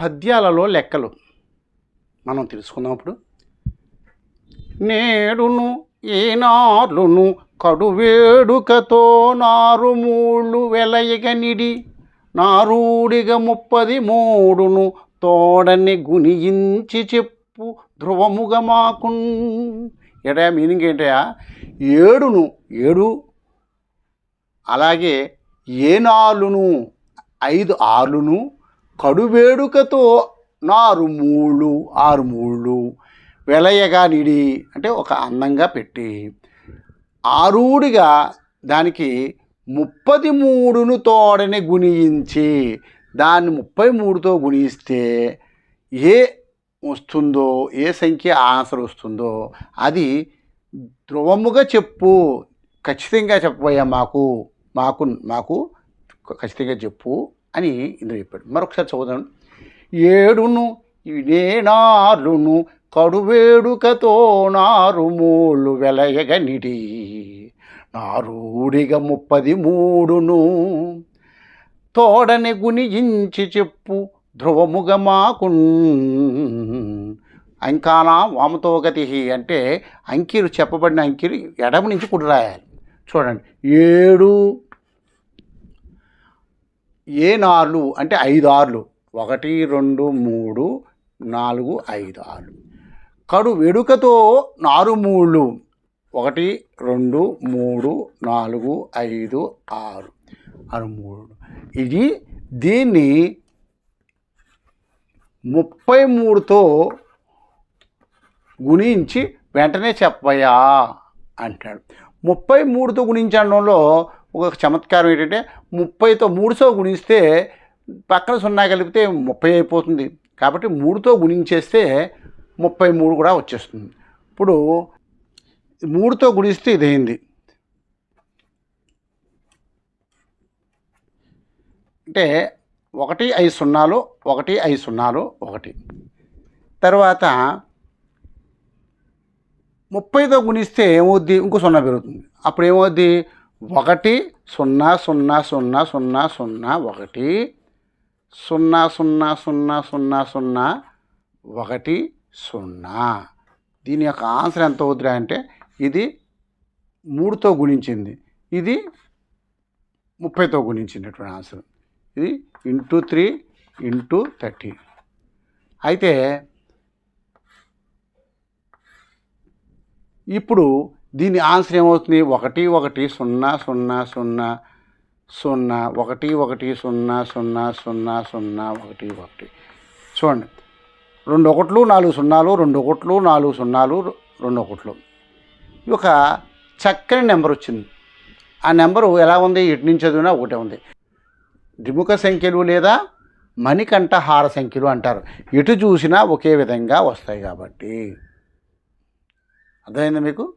పద్యాలలో లెక్కలు. మనం తెలుసుకుందాం ఇప్పుడు. నేడును ఈనాడును కడువేడుకతో నారుమూళ్ళు వెలయగనిడి నారూడిగ ముప్పది మూడును తోడని గునియించి చెప్పు ధ్రువముగా మాకున్. ఏటా మీనింగ్ ఏంటయా ఏడును ఏడు అలాగే ఏనాలును ఐదు ఆర్లును కడువేడుకతో నారు మూళ్ళు ఆరు మూళ్ళు వెలయగా నిడి అంటే ఒక అందంగా పెట్టి ఆరూడిగా దానికి ముప్పది మూడును తోడని గుణించి దాన్ని ముప్పై మూడుతో గుణిస్తే ఏ వస్తుందో ఏ సంఖ్య ఆన్సర్ వస్తుందో అది ధ్రువముగా చెప్పు. ఖచ్చితంగా చెప్పబోయా మాకు మాకు మాకు ఖచ్చితంగా చెప్పు. అని ఇందులో చెప్పాడు. మరొకసారి చదువుదాం. ఏడును నేనారును కడువేడుకతో నారుమూలు వెలయగనిడి. నారూడిగ ముప్పది మూడును తోడని గునియించి చెప్పు ధ్రువముగ మాకున్. అంకానా వామతోగతి అంటే అంకిరు చెప్పబడిన అంకిలు ఎడమ నుంచి కుడి రాయాలి. చూడండి. ఏడు ఏ నార్లు? అంటే ఐదు ఆర్లు. ఒకటి రెండు మూడు నాలుగు ఐదు ఆర్లు. కడు వెడుకతో నారుమూళ్ళు ఒకటి రెండు మూడు నాలుగు ఐదు ఆరు. ఆరు మూడు. ఇది దీన్ని ముప్పై మూడుతో గుణించి వెంటనే చెప్పయా అంటాడు. ముప్పై మూడుతో గుణించడంలో ఒక చమత్కారం ఏంటంటే ముప్పైతో మూడుతో గుణిస్తే పక్కన సున్నా కలిపితే ముప్పై అయిపోతుంది. కాబట్టి మూడుతో గుణించేస్తే ముప్పై మూడు కూడా వచ్చేస్తుంది. ఇప్పుడు మూడుతో గుణిస్తే ఇదైంది. అంటే ఒకటి ఐదు సున్నాలు ఒకటి ఐదు సున్నాలు ఒకటి. తర్వాత ముప్పైతో గుణిస్తే ఏమవుద్ది? ఇంకో సున్నా పెరుగుతుంది. అప్పుడు ఏమవుద్ది? ఒకటి సున్నా సున్నా సున్నా సున్నా సున్నా ఒకటి సున్నా సున్నా సున్నా సున్నా సున్నా ఒకటి సున్నా. దీని యొక్క ఆన్సర్ ఎంత అవుతుందా అంటే ఇది మూడుతో గుణించింది. ఇది ముప్పైతో గుణించినటువంటి ఆన్సర్. ఇది ఇంటూ త్రీ ఇంటూ థర్టీ. అయితే ఇప్పుడు దీని ఆన్సర్ ఏమవుతుంది? ఒకటి ఒకటి సున్నా సున్నా సున్నా సున్నా ఒకటి ఒకటి సున్నా సున్నా సున్నా సున్నా ఒకటి ఒకటి. చూడండి. రెండు ఒకట్లు నాలుగు సున్నాలు రెండు ఒకట్లు నాలుగు సున్నాలు రెండు ఒకట్లు. ఇది ఒక చక్కని నెంబర్ వచ్చింది. ఆ నెంబరు ఎలా ఉంది? ఎటు నుంచి చదివినా ఒకటే ఉంది. ద్విముఖ సంఖ్యలు లేదా మణికంఠహార సంఖ్యలు అంటారు. ఎటు చూసినా ఒకే విధంగా వస్తాయి కాబట్టి. అర్థమైంది మీకు?